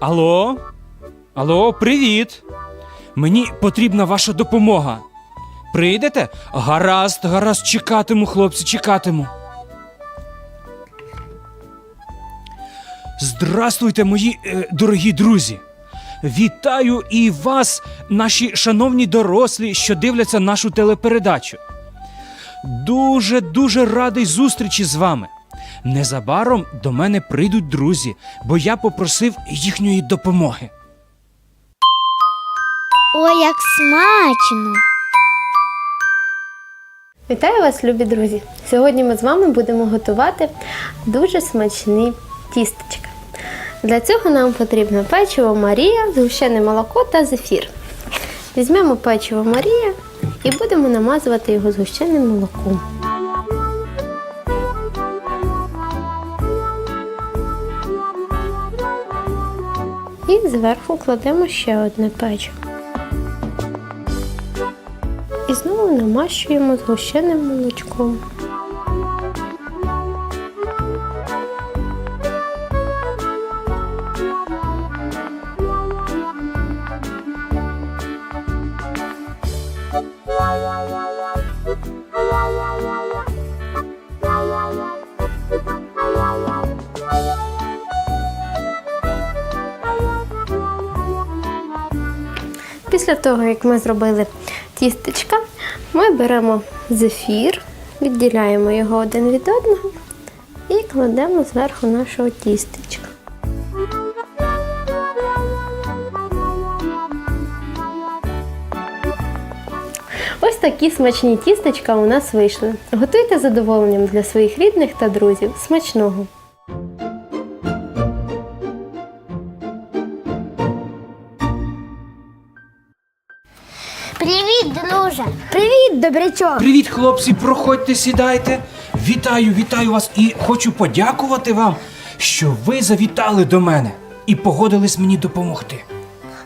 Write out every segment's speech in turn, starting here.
Алло? Алло, привіт. Мені потрібна ваша допомога. Прийдете? Гаразд, гаразд, чекатиму, хлопці, чекатиму. Здрастуйте, мої е, дорогі друзі. Вітаю і вас, наші шановні дорослі, що дивляться нашу телепередачу. Дуже дуже радий зустрічі з вами. Незабаром до мене прийдуть друзі, бо я попросив їхньої допомоги. Ой, як смачно! Вітаю вас, любі друзі! Сьогодні ми з вами будемо готувати дуже смачні тістечка. Для цього нам потрібно печиво Марія, згущене молоко та зефір. Візьмемо печиво Марія і будемо намазувати його згущеним молоком. Зверху кладемо ще одне печиво. І знову намащуємо згущеним молочком. Після того, як ми зробили тістечка, ми беремо зефір, відділяємо його один від одного і кладемо зверху нашого тістечка. Ось такі смачні тістечка у нас вийшли. Готуйте задоволенням для своїх рідних та друзів. Смачного! Привіт, друже! Привіт, добрячок! Привіт, хлопці, проходьте, сідайте. Вітаю, вітаю вас і хочу подякувати вам, що ви завітали до мене і погодились мені допомогти.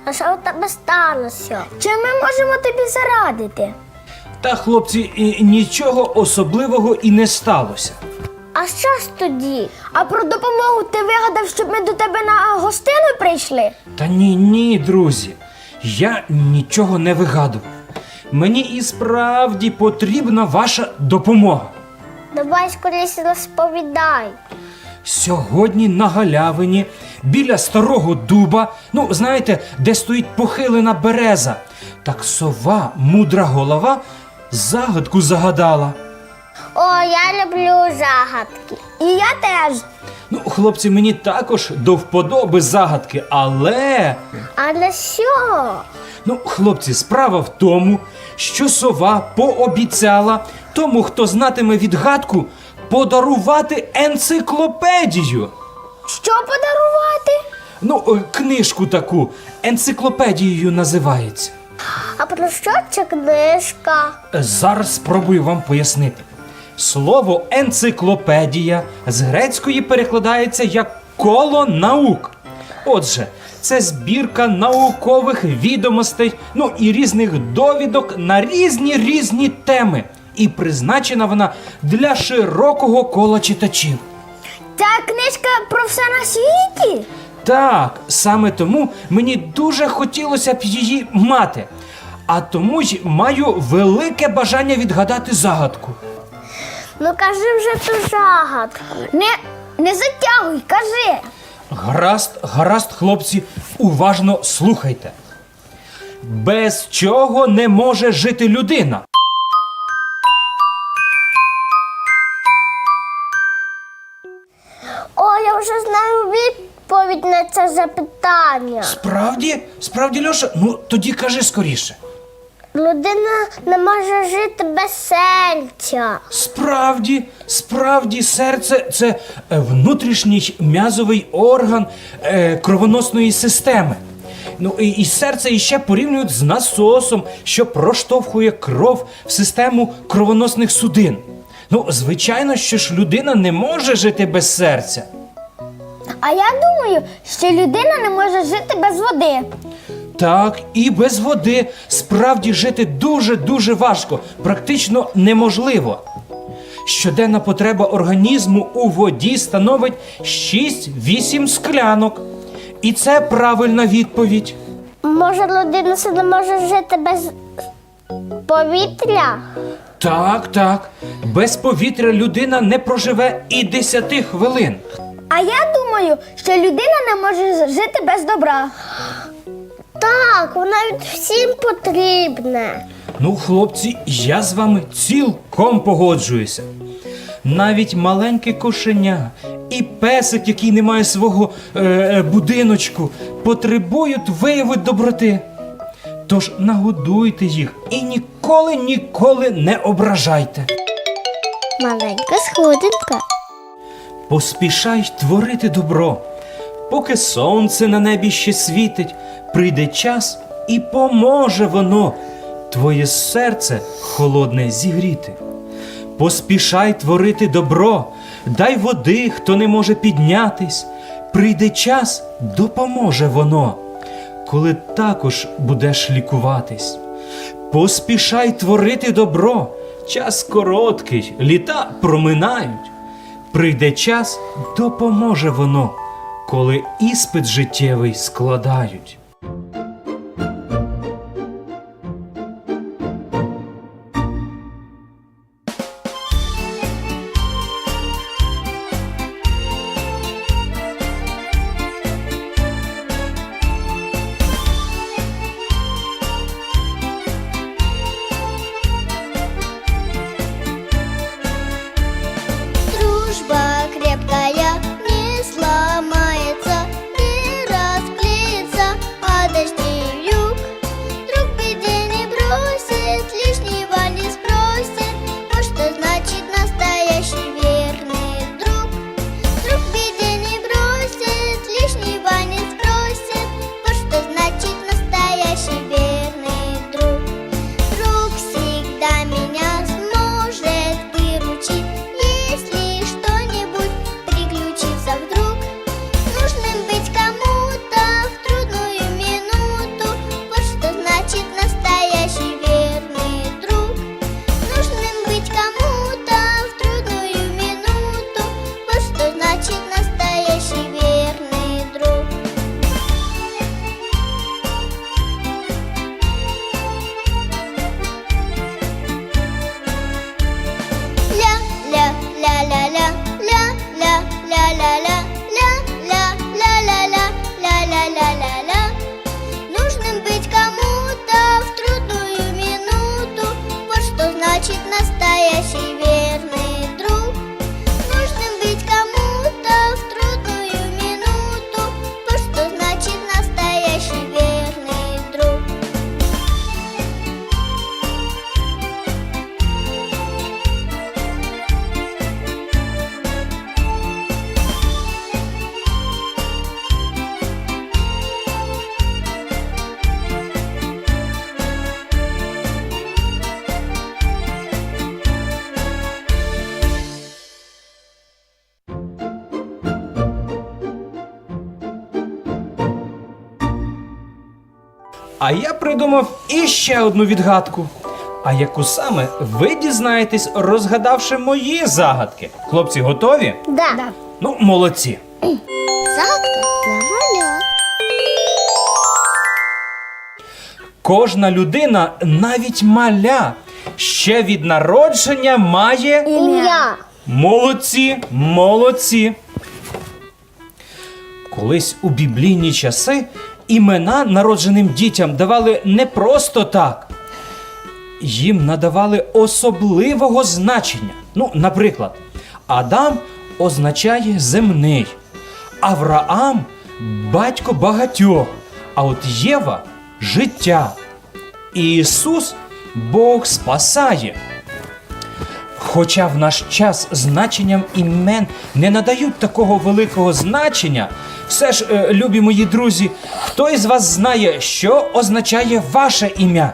А що у тебе сталося? Чим ми можемо тобі зарадити? Та, хлопці, і нічого особливого і не сталося. А що ж тоді? А про допомогу ти вигадав, щоб ми до тебе на гостину прийшли? Та ні, ні, друзі, я нічого не вигадував. Мені і справді потрібна ваша допомога. Давай скоріше розповідай. Сьогодні на галявині біля старого дуба, ну знаєте, де стоїть похилена береза. Так сова, мудра голова, загадку загадала. О, я люблю загадки. І я теж. Ну, хлопці, мені також до вподоби загадки, але. Але що? Ну, хлопці, справа в тому, що сова пообіцяла тому, хто знатиме відгадку, подарувати енциклопедію. Що подарувати? Ну, е, книжку таку, енциклопедією називається. А про що ця книжка? Е, Зараз спробую вам пояснити. Слово енциклопедія з грецької перекладається як коло наук. Отже, це збірка наукових відомостей, ну і різних довідок на різні різні теми. І призначена вона для широкого кола читачів. Ця книжка про все на світі? Так, саме тому мені дуже хотілося б її мати. А тому й маю велике бажання відгадати загадку. Ну кажи вже ту загадку. Не, не затягуй, кажи. Гаразд, гаразд, хлопці, уважно слухайте. Без чого не може жити людина? О, я вже знаю відповідь на це запитання. Справді? Справді, Льоша? Ну тоді кажи скоріше. Людина не може жити без серця. Справді, справді, серце це е, внутрішній м'язовий орган е, кровоносної системи. Ну і, і серце іще порівнюють з насосом, що проштовхує кров в систему кровоносних судин. Ну, звичайно, що ж людина не може жити без серця. А я думаю, що людина не може жити без води. Так, і без води справді жити дуже-дуже важко, практично неможливо. Щоденна потреба організму у воді становить 6-8 склянок. І це правильна відповідь. Може, людина не може жити без повітря? Так, так. Без повітря людина не проживе і 10 хвилин. А я думаю, що людина не може жити без добра. Так, вона всім потрібне. Ну, хлопці, я з вами цілком погоджуюся. Навіть маленьке кошеня і песик, який не має свого е, е, будиночку, потребують вияву доброти. Тож нагодуйте їх і ніколи, ніколи не ображайте. Маленька сходинка. Поспішай творити добро. Поки сонце на небі ще світить, прийде час і поможе воно твоє серце холодне зігріти. Поспішай творити добро, дай води, хто не може піднятись. Прийде час, допоможе воно, коли також будеш лікуватись. Поспішай творити добро, час короткий, літа проминають. Прийде час, допоможе воно, коли іспит життєвий складають. А я придумав іще одну відгадку. А яку саме ви дізнаєтесь, розгадавши мої загадки. Хлопці, готові? Да. Ну, молодці. Загадка для. Кожна людина, навіть маля, ще від народження має. Ім'я. Молодці, молодці. Колись у біблійні часи імена народженим дітям давали не просто так. Їм надавали особливого значення. Ну, наприклад, Адам означає земний, Авраам батько багатьох, а от Єва життя. І Ісус Бог спасає. Хоча в наш час значенням імен не надають такого великого значення, все ж, е, любі мої друзі, хто із вас знає, що означає ваше ім'я?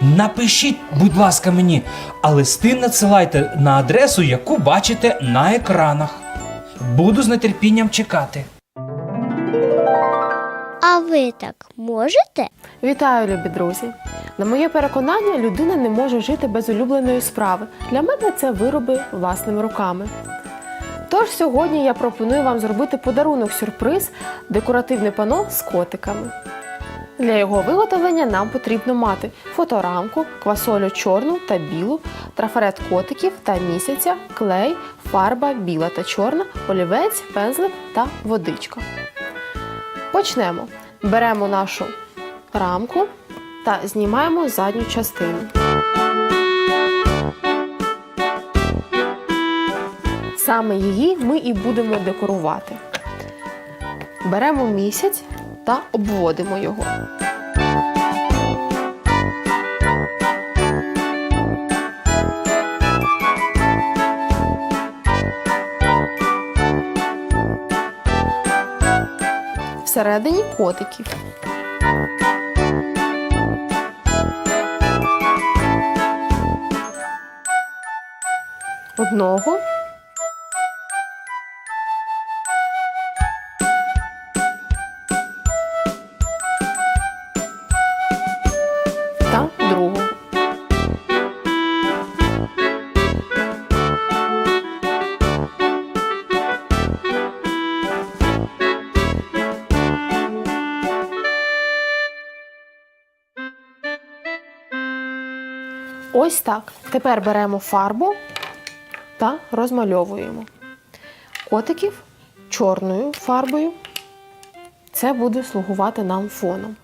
Напишіть, будь ласка, мені, а листи надсилайте на адресу, яку бачите на екранах. Буду з нетерпінням чекати. А ви так можете? Вітаю, любі друзі! На моє переконання, людина не може жити без улюбленої справи. Для мене це вироби власними руками. Тож сьогодні я пропоную вам зробити подарунок сюрприз декоративне пано з котиками. Для його виготовлення нам потрібно мати фоторамку, квасолю чорну та білу, трафарет котиків та місяця, клей, фарба біла та чорна, олівець, пензлик та водичка. Почнемо. Беремо нашу рамку та знімаємо задню частину. Саме її ми і будемо декорувати. Беремо місяць та обводимо його. Всередині котиків. Одного. Ось так. Тепер беремо фарбу та розмальовуємо. Котиків чорною фарбою. Це буде слугувати нам фоном.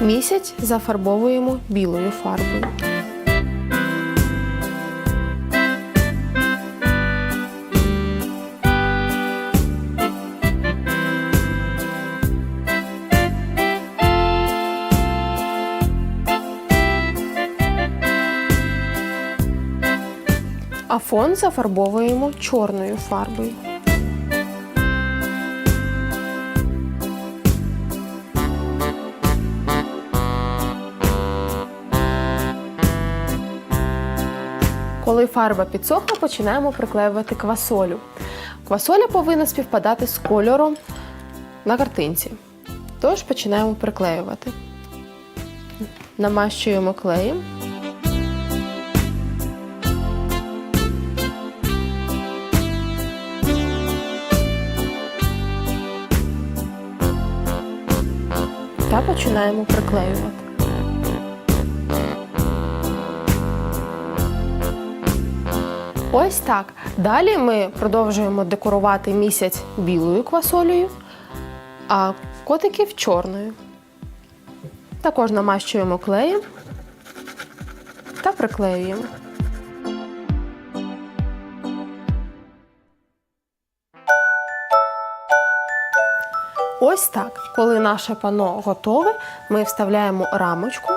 Місяць зафарбовуємо білою фарбою. Фон зафарбовуємо чорною фарбою. Коли фарба підсохла, починаємо приклеювати квасолю. Квасоля повинна співпадати з кольором на картинці. Тож починаємо приклеювати. Намащуємо клеєм. Та починаємо приклеювати. Ось так. Далі ми продовжуємо декорувати місяць білою квасолею, а котиків чорною. Також намащуємо клеєм та приклеюємо. Ось так. Коли наше пано готове, ми вставляємо рамочку.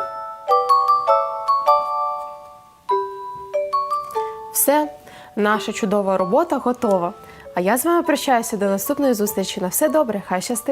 Все, наша чудова робота готова. А я з вами прощаюся до наступної зустрічі. На все добре, хай щастить!